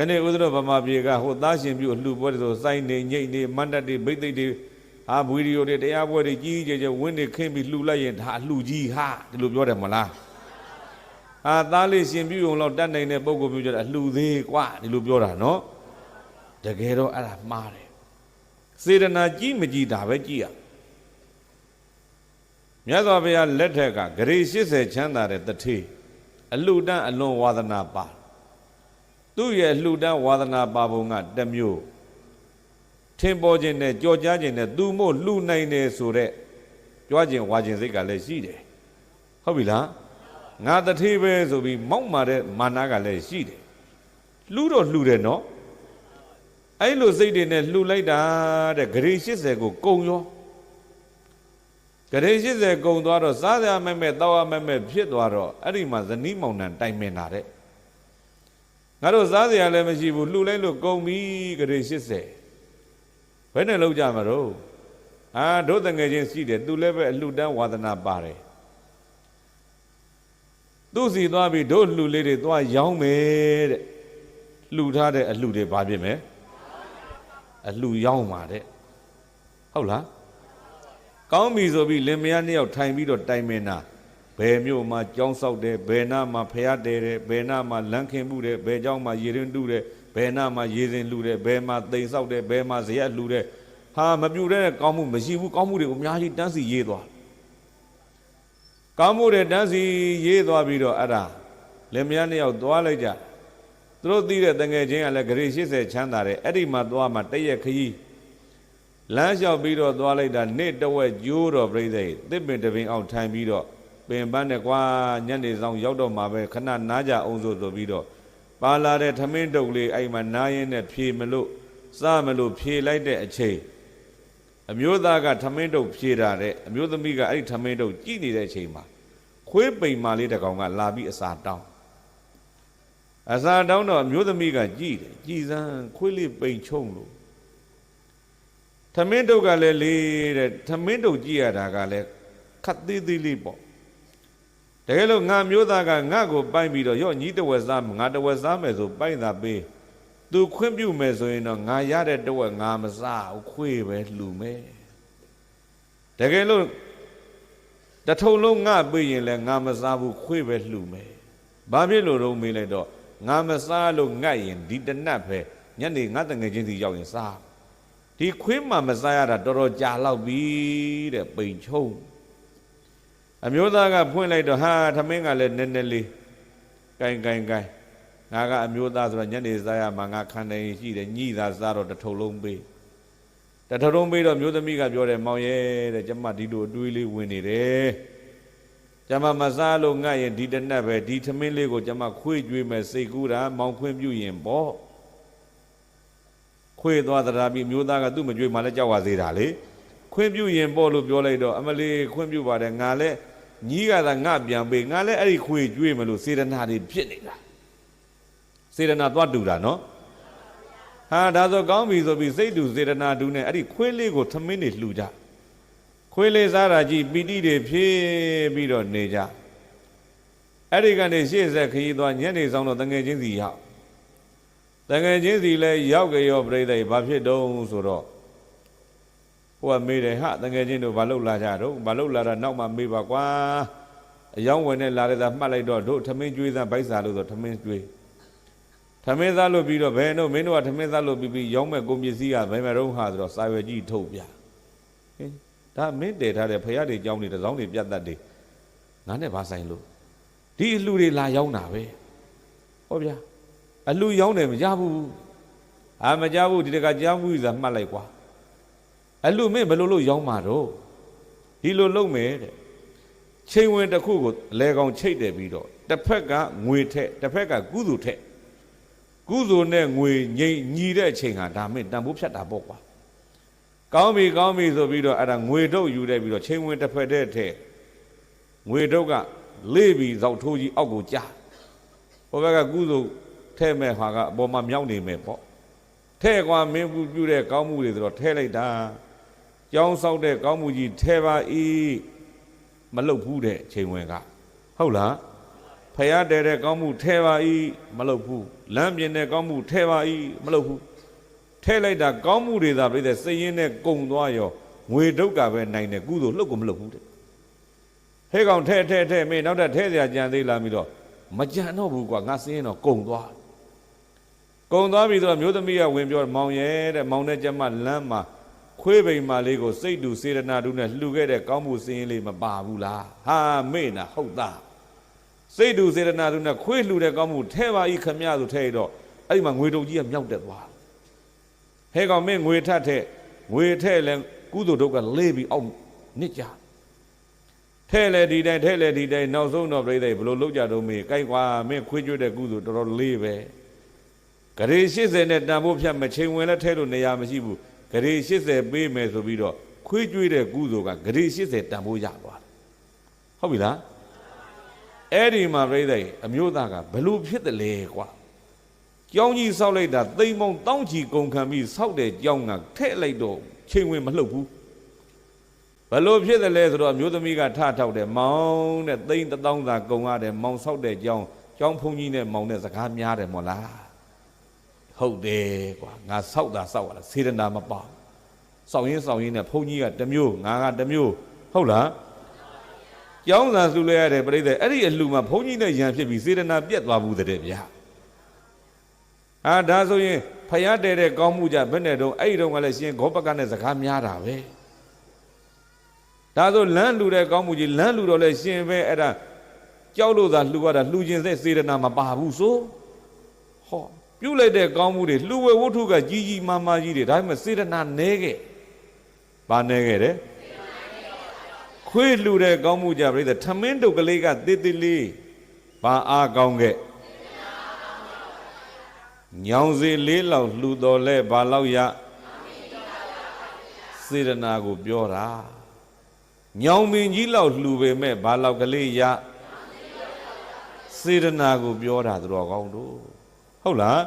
ခဏဦးဇနောဗမာပြေကဟိုသားရှင်ပြုအလှပွဲဆိုစိုင်းနေညိတ်နေမန္တတိဘိသိက်တွေဟာဗီဒီယိုတွေတရားပွဲတွေကြီးကြီးကျယ်ကျယ်ဝင်းနေခင်းပြီးလှူလိုက်ရင်ဒါအလှကြီးဟာဒီလိုပြောတယ်မလားအာသားလေးရှင်ပြုုံလောက်တတ်နိုင်တဲ့ပုံကိုမျိုးကြတာအလှသေးကွာဒီလိုပြောတာနော်တကယ်တော့အဲ့ဒါမှားတယ်စေတနာကြီးမကြီးတာပဲကြည်ရမြတ်စွာဘုရားလက်ထက်ကဂရေ80ချမ်းသာတဲ့တထေအလှတန်းအလွန်ဝါသနာပါ သူ့ရဲ့လှူဒန်းဝါသနာပါပုံကတစ်မျိုးထင်ပေါ်ခြင်းနဲ့ကြော်ကြားခြင်းနဲ့သူမို့လှူနိုင်တယ်ဆိုတဲ့ကြွားခြင်းဝါခြင်းစိတ်ကလည်းရှိတယ်ဟုတ်ပြီလားငါတထေးပဲဆိုပြီးမောက်မာတဲ့မာနကလည်းရှိတယ်လှူတော့လှူတယ်နော်အဲ့လိုစိတ်တွေနဲ့လှူလိုက်တာတဲ့ဂရေ80ကိုကုံရောဂရေ80ကုံသွားတော့စားရမဲ့မဲ့တောက်ရမဲ့မဲ့ဖြစ်သွားတော့အဲ့ဒီမှာဇနီးမောင်နှံတိုင်ပင်တာတဲ့ ငါတို့စားစရာလည်းမရှိဘူးလှူလိုက်လို့ကုန်ပြီဂရေ80ဘယ်နဲ့လောက်ကြမလို့အာတို့တငယ်ချင်းရှိတယ်သူလည်းပဲအလှတန်းဝါသနာပါတယ်သူ့စီသွားပြီးတို့လှူလေးတွေသွားရောင်းမယ်တဲ့လှူထားတဲ့အလှတွေဘာဖြစ်မယ်အလှရောင်းပါတဲ့ဟုတ်လားကောင်းပြီဆိုပြီးလင်မယားနှစ်ယောက်ထိုင်ပြီးတော့တိုင်မင်တာ ဘယ်မြို့မှာကြောင်းဆောက်တယ်ဘယ်နာမှာဖျားတယ်တယ်ဘယ်နာမှာလမ်းခင်မှုတယ်ဘယ်ကြောင်းမှာရေရင်တူးတယ်ဘယ်နာမှာရေစင်လှူတယ်ဘယ်မှာတိမ်ဆောက်တယ်ဘယ်မှာဇရက်လှူတယ်ဟာမပြူတဲ့ကောင်းမှုမရှိဘူးကောင်းမှုတွေကိုအများကြီးတန်းစီရေးသွားကောင်းမှုတွေတန်းစီရေးသွားပြီးတော့အဲ့ဒါလင်မယားနှစ်ယောက်သွားလိုက်ကြသူတို့သိတဲ့တငယ်ချင်းကလည်းဂရေ80ချမ်းသာတယ်အဲ့ဒီမှာသွားမှတရက်ခကြီးလမ်းလျှောက်ပြီးတော့သွားလိုက်တာနေ့တဝက်ကျိုးတော့ပြိဿရဲ့တစ်ပင်တပင်အောင်ထိုင်ပြီးတော့ ပင်ပန်းနဲ့ကွာညနေဆောင်ရောက်တော့မှာပဲခဏနားကြအောင်ဆိုဆိုပြီးတော့ပါလာတဲ့ထမင်းတုပ်လေးအဲ့မှာနားရင်နဲ့ဖြေမလို့စမလို့ဖြေလိုက်တဲ့အချိန်အမျိုးသားကထမင်းတုပ်ဖြေတာတဲ့အမျိုးသမီးကအဲ့ဒီထမင်းတုပ်ကြည့်နေတဲ့အချိန်မှာခွေးပိန်မာလေးတစ်ကောင်ကလာပြီးအစာတောင်းအစာတောင်းတော့အမျိုးသမီးကကြည့်တယ်ကြည်စမ်းခွေးလေးပိန်ချုံလို့ထမင်းတုပ်ကလည်းလေးတဲ့ထမင်းတုပ်ကြည့်ရတာကလည်းခတ်သေးသေးလေးပေါ့ တကယ်လို့ငါမျိုးသားကငါ့ကိုပိုင်ပြီးတော့ရော့ညီတဝက်စားငါတဝက်စားမယ်ဆိုပိုင်တာပေးသူခွင့်ပြုမယ်ဆိုရင်တော့ငါရတဲ့တဝက်ငါမစားဘူးခွေးပဲလှူမယ်တကယ်လို့တထုံလုံးငါပေးရင်လည်းငါမစားဘူးခွေးပဲလှူမယ်ဘာဖြစ်လို့တော့မေးလိုက်တော့ငါမစားလို့ငတ်ရင်ဒီတနတ်ပဲညနေငါတငယ်ချင်းစီရောက်ရင်စားဒီခွေးမှမစားရတာတော်တော်ကြာလောက်ပြီတဲ့ပိန်ချုံ အမျိုးသားကဖွင့်လိုက်တော့ဟာသမင်းကလည်းနည်းနည်းလေးကင်ကင်ကင်ငါကအမျိုးသားဆိုတော့ညနေစားရမှာငါခံနေရှိတယ်ညိသာစားတော့တထုံလုံးပေးတထုံလုံးပေးတော့မျိုးသမီးကပြောတယ်မောင်ရဲ့တဲ့ကျမဒီလိုအတွေးလေးဝင်နေတယ်ကျမမစားလို့ငတ်ရင်ဒီတနက်ပဲဒီသမင်းလေးကိုကျမခွေးကြွေးမယ်စိတ်ကူးတာမောင်ခွင့်ပြုရင်ပေါ့ခွေးသွားသရာပြီးမျိုးသားကသူ့မကြွေးမှလည်းကြောက်ပါသေးတာလေခွင့်ပြုရင်ပေါ့လို့ပြောလိုက်တော့အမလေးခွင့်ပြုပါတယ်ငါလည်း ညီးကသာငါပြန်ပေးငါလည်းအဲ့ဒီခွေကြွေးမလို့စေတနာတွေဖြစ်နေတာစေတနာသွားတူတာနော်ဟာဒါဆိုကောင်းပြီဆိုပြီးစိတ်တူစေတနာတူနဲ့အဲ့ဒီခွေးလေးကိုသမင်းတွေလှူကြခွေးလေးစားတာကြည့်ပီတိတွေဖြည့်ပြီးတော့နေကြအဲ့ဒီကနေရှေ့ဆက်ခရီးသွားညနေဆောင်တော့တငယ်ချင်းစီရောက်တငယ်ချင်းစီလည်းရောက်ကြရောပြိဿဘာဖြစ်တုံးဆိုတော့ ဟိုကမေးတယ်ဟာတငယ်ချင်းတို့ဘာလုပ်လာကြတော့ဘာလုပ်လာတာနောက်မှမေးပါကွာအယောင်းဝင်နဲ့လာတဲ့သားမှတ်လိုက်တော့တို့ထမင်းကျွေးသားဗိုက်စာလို့ဆိုထမင်းကျွေးထမင်းသားလို့ပြီးတော့ဘယ်တော့မင်းတို့ကထမင်းသားလို့ပြီးပြီးရောင်းမဲ့ကုန်ပစ္စည်းကဘယ်မှာတော့ဟာဆိုတော့စာရွယ်ကြီးထုတ်ပြဟင်ဒါမင်းတည်ထားတဲ့ဖရာတွေကြောင်းတွေတစောင်းတွေပြတ်တတ်တွေငါနဲ့ဘာဆိုင်လို့ဒီအလှတွေလာရောက်တာပဲဟောဗျာအလှရောက်တယ်မကြဘူးအာမကြဘူးဒီတကကြားဘူးဆိုတာမှတ်လိုက်ကွာ အလူမင်းဘယ်လိုလုပ်ရောင်းမှာတော့ဒီလိုလုပ်မယ်တဲ့ချိန်ဝင်တစ်ခုကိုလဲကောင်ချိတ်တယ်ပြီးတော့တစ်ဖက်ကငွေထက်တစ်ဖက်ကကုသိုလ်ထက်ကုသိုလ်နဲ့ငွေငိမ့်ညီတဲ့အချိန်ဟာဒါမင်းတန်ဖိုးဖြတ်တာပေါ့ကွာကောင်းပြီကောင်းပြီဆိုပြီးတော့အဲ့ဒါငွေထုတ်ယူတဲ့ပြီးတော့ချိန်ဝင်တစ်ဖက်တည်းထက်ငွေထုတ်ကလေးပြီးဇောက်ထိုးကြီးအောက်ကိုကြားဟိုဘက်ကကုသိုလ်ထဲ့မဲ့ဟာကအပေါ်မှာမြောက်နေမယ်ပေါ့ထဲ့ကွာမင်းပြုတဲ့ကောင်းမှုတွေဆိုတော့ထဲ့လိုက်တာ ကြောင်းဆောက်တဲ့ကောင်းမှုကြီးထဲပါဤမလုတ်ဘူးတဲ့ချိန်ဝင်ကဟုတ်လားဖဖယားတဲတဲ့ကောင်းမှုထဲပါ၏မလုပ်ဘူးလမ်းပြင်တဲ့ကောင်းမှုထဲပါ၏မလုပ်ဘူးထဲလိုက်တာကောင်းမှုတွေသာပြည့်တဲ့စိတ်ရင်းနဲ့ကုံသွားရောငွေဒုက္ခပဲနိုင်တယ်ကုသိုလ်လှုပ်ကိုမလုပ်ဘူးတဲ့ဟဲကောင်ထဲထဲထဲမင်းနောက်တဲ့ထဲစရာကြံသေးလာပြီးတော့မကြံတော့ဘူးကွာငါစင်းရင်တော့ကုံသွားကုံသွားပြီဆိုတော့မျိုးသမီးကဝင်ပြောမောင်ရဲတဲ့မောင်တဲ့ကျမလမ်းမှာ ခွေးပိန်မာလေးကိုစိတ်တူစေရနာတူနဲ့လှူခဲ့တဲ့ကောင်းမှုစင်းရင်လေးမပါဘူးလားဟာမေ့နာဟုတ်သားစိတ်တူစေတနာတူနဲ့ခွေးလှူတဲ့ကောင်းမှုထဲပါဤခမရဆိုထဲရတော့အဲ့ဒီမှာငွေတုံကြီးကမြောက်တက်သွားဟဲကောင်မင်းငွေထက်တဲ့ငွေထဲလဲကုသိုလ်ဒုက္ခလေးပြီးအောင်နစ်ကြထဲလဲဒီတိုင်းထဲလဲဒီတိုင်းနောက်ဆုံးတော့ပြိဿဘလို့လောက်ကြတော့မေးကြိုက်ကွာမင်းခွေးကျွတ်တဲ့ကုသိုလ်တော်တော်လေးပဲဂရေ80နဲ့တန်ဖို့ဖြတ်မချိန်ဝင်လဲထဲလို့နေရာမရှိဘူး ဂရေ80ပေးမယ်ဆိုပြီးတော့ခွေးကျွေးတဲ့ကုသိုလ်ကဂရေ80တန်ဖို့ရသွားတယ်ဟုတ်ပြီလားအဲ့ဒီမှာပြိဿကြီးအမျိုးသားကဘလို့ဖြစ်တယ်လဲကွာကြောင်းကြီးဆောက်လိုက်တာသိမ့်ပေါင်းတောင်းချီကုန်ခံပြီးဆောက်တဲ့ကြောင်းကထဲ့လိုက်တော့ချိန်ဝင်မလှုပ်ဘူးဘလို့ဖြစ်တယ်လဲဆိုတော့အမျိုးသမီးကထထောက်တယ်မောင်းတဲ့သိမ့်တစ်တောင်းသာကုန်ရတယ်မောင်းဆောက်တဲ့ကြောင်းကြောင်းဖုန်ကြီးနဲ့မောင်းတဲ့စကားများတယ်မို့လား ဟုတ်တယ်ကွာငါဆောက်တာဆောက်ရတာစေတနာမပေါ့ဆောက်ရင်းဆောက်ရင်းနဲ့ဖုန်ကြီးကတစ်မျိုးငါကတစ်မျိုးဟုတ်လားကျောင်းသာလှူလဲရတဲ့ပြိဿအဲ့ဒီအလှူမှာဘုန်းကြီးနဲ့ရံဖြစ်ပြီးစေတနာပြက်သွားဘူးတဲ့ဗျာအာဒါဆိုရင်ဖယားတဲတဲ့ကောင်းမှုကြဘယ်နဲ့တော့အဲ့ဒီတော့ကလည်းရှင်ဂောပကနဲ့စကားများတာပဲဒါဆိုလမ်းလှူတဲ့ကောင်းမှုကြီးလမ်းလှူတော့လဲရှင်ပဲအဲ့ဒါကြောက်လို့သာလှူရတာလှူခြင်းစိတ်စေတနာမပါဘူးဆိုဟော ပြုတ်လိုက်တဲ့ကောင်းမှုတွေလှူဝဲဝတ္ထုကကြီးကြီးမားမားကြီးတွေဒါပေမဲ့စေတနာနဲခဲ့ဘာနဲခဲ့တယ်ခွေးလှူတဲ့ကောင်းမှုကြပြိဿထမင်းတုတ်ကလေးကတေးသေးလေးဘာအားကောင်းခဲ့ညောင်စီလေးလောက်လှူတော်လဲဘာလောက်ရစေရနာကိုပြောတာညောင်မင်းကြီးလောက်လှူပေမဲ့ဘာလောက်ကလေးရစေရနာကိုပြောတာသူတော်ကောင်းတို့ ဟုတ်လား